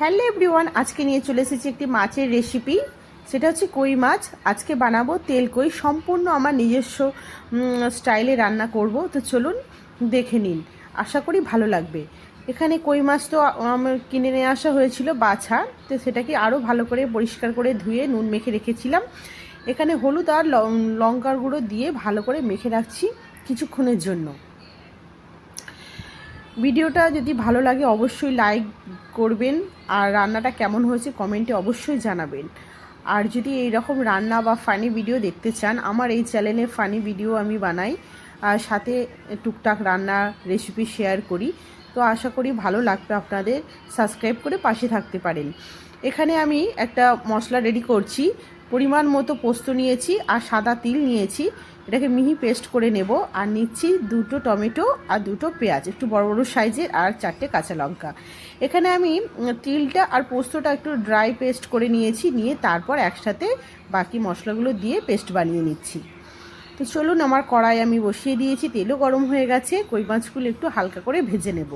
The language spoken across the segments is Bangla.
হ্যালো এভরিওয়ান আজকে নিয়ে চলে এসেছি একটি মাছের রেসিপি সেটা হচ্ছে কই মাছ। আজকে বানাবো তেল কই। সম্পূর্ণ আমার নিজস্ব স্টাইলে রান্না করব। তো চলুন দেখে নিন। আশা করি ভালো লাগবে। এখানে কই মাছ তো আমার কিনে নিয়ে আসা হয়েছিল বাছা। তো সেটাকে আরও ভালো করে পরিষ্কার করে ধুয়ে নুন মেখে রেখেছিলাম। এখানে হলুদ আর লঙ্কার গুঁড়ো দিয়ে ভালো করে মেখে রাখছি কিছুক্ষণের জন্য। ভিডিওটা যদি ভালো লাগে, অবশ্যই লাইক করবেন। আর রান্নাটা কেমন হয়েছে কমেন্টে অবশ্যই জানাবেন। আর যদি এই রকম রান্না বা ফানি ভিডিও দেখতে চান, আমার এই চ্যানেলে ফানি ভিডিও আমি বানাই, আর সাথে টুকটাক রান্না রেসিপি শেয়ার করি। তো আশা করি ভালো লাগবে আপনাদের। সাবস্ক্রাইব করে পাশে থাকতে পারেন। এখানে আমি একটা মশলা রেডি করছি। পরিমাণ মতো পোস্ত নিয়েছি আর সাদা তিল নিয়েছি। এটাকে মিহি পেস্ট করে নেব আর নিচ্ছি দুটো টমেটো আর দুটো পেঁয়াজ, একটু বড় বড় সাইজের আর চারটে কাঁচা লঙ্কা। এখানে আমি তিলটা আর পোস্তটা একটু ড্রাই পেস্ট করে নিয়েছি, নিয়ে তারপর একসাথে বাকি মশলাগুলো দিয়ে পেস্ট বানিয়ে নিচ্ছি। তো চলুন, আমার কড়াই আমি বসিয়ে দিয়েছি, তেলও গরম হয়ে গেছে, কই মাছগুলো একটু হালকা করে ভেজে নেব।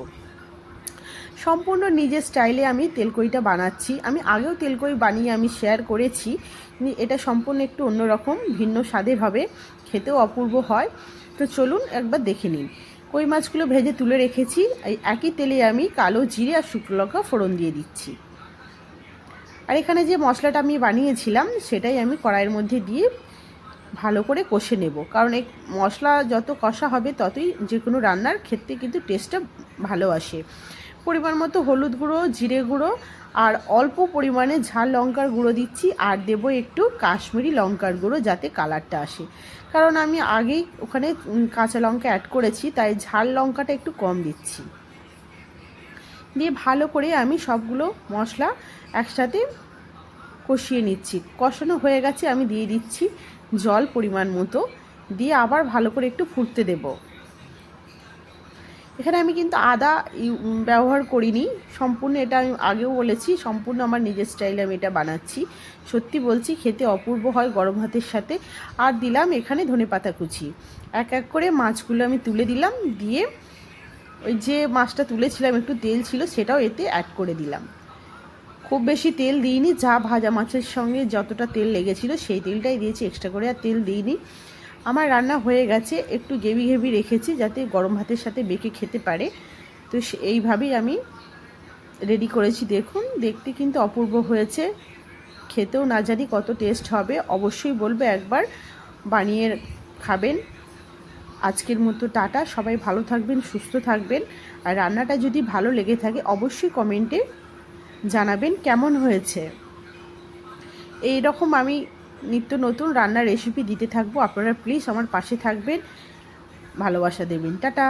সম্পূর্ণ নিজের স্টাইলে আমি তেলকইটা বানাচ্ছি। আমি আগেও তেলকই বানিয়ে আমি শেয়ার করেছি। এটা সম্পূর্ণ একটু অন্যরকম, ভিন্ন স্বাদের হবে, খেতেও অপূর্ব হয়। তো চলুন একবার দেখে নিন। কই মাছগুলো ভেজে তুলে রেখেছি। এই একই তেলে আমি কালো জিরে আর শুকনো লঙ্কা ফোড়ন দিয়ে দিচ্ছি। আর এখানে যে মশলাটা আমি বানিয়েছিলাম, সেটাই আমি কড়াইয়ের মধ্যে দিয়ে ভালো করে কষে নেব। কারণ এই মশলা যত কষা হবে, ততই যে কোনো রান্নার ক্ষেত্রে কিন্তু টেস্টটা ভালো আসে। পরিমাণ মতো হলুদ গুঁড়ো, জিরে গুঁড়ো আর অল্প পরিমাণে ঝাল লঙ্কার গুঁড়ো দিচ্ছি আর দেব একটু কাশ্মীরি লঙ্কার গুঁড়ো যাতে কালারটা আসে। কারণ আমি আগেই ওখানে কাঁচা লঙ্কা অ্যাড করেছি, তাই ঝাল লঙ্কাটা একটু কম দিচ্ছি। দিয়ে ভালো করে আমি সবগুলো মশলা একসাথে কষিয়ে নিচ্ছি। কষানো হয়ে গেছে, আমি দিয়ে দিচ্ছি জল পরিমাণ মতো। দিয়ে আবার ভালো করে একটু ফুটতে দেব। এখানে আমি কিন্তু আদা ব্যবহার করিনি। সম্পূর্ণ এটা আমি আগেও বলেছি, সম্পূর্ণ আমার নিজের স্টাইলে আমি এটা বানাচ্ছি। সত্যি বলছি, খেতে অপূর্ব হয় গরম ভাতের সাথে। আর দিলাম এখানে ধনেপাতা কুচি। এক এক করে মাছগুলো আমি তুলে দিলাম, দিয়ে ওই যে মাছটা তুলেছিলাম, একটু তেল ছিল, সেটাও এতে অ্যাড করে দিলাম। খুব বেশি তেল দিইনি, যা ভাজা মাছের সঙ্গে যতটা তেল লেগেছিল সেই তেলটাই দিয়েছি এক্সট্রা করে আর তেল দিইনি। আমার রান্না হয়ে গেছে, একটু গেভি গেভি রেখেছি যাতে গরম ভাতের সাথে বেঁকে খেতে পারে। তো এইভাবেই আমি রেডি করেছি। দেখুন, দেখতে কিন্তু অপূর্ব হয়েছে। খেতেও না জানি কত টেস্ট হবে, অবশ্যই বলবে একবার বানিয়ে খাবেন। আজকের মতো টাটা, সবাই ভালো থাকবেন, সুস্থ থাকবেন। আর রান্নাটা যদি ভালো লেগে থাকে, অবশ্যই কমেন্টে জানাবেন কেমন হয়েছে। এই রকম আমি নিত্য নতুন রান্নার রেসিপি দিতে থাকব। আপনারা প্লিজ আমার পাশে থাকবেন। ভালোবাসা দেবেন। টাটা।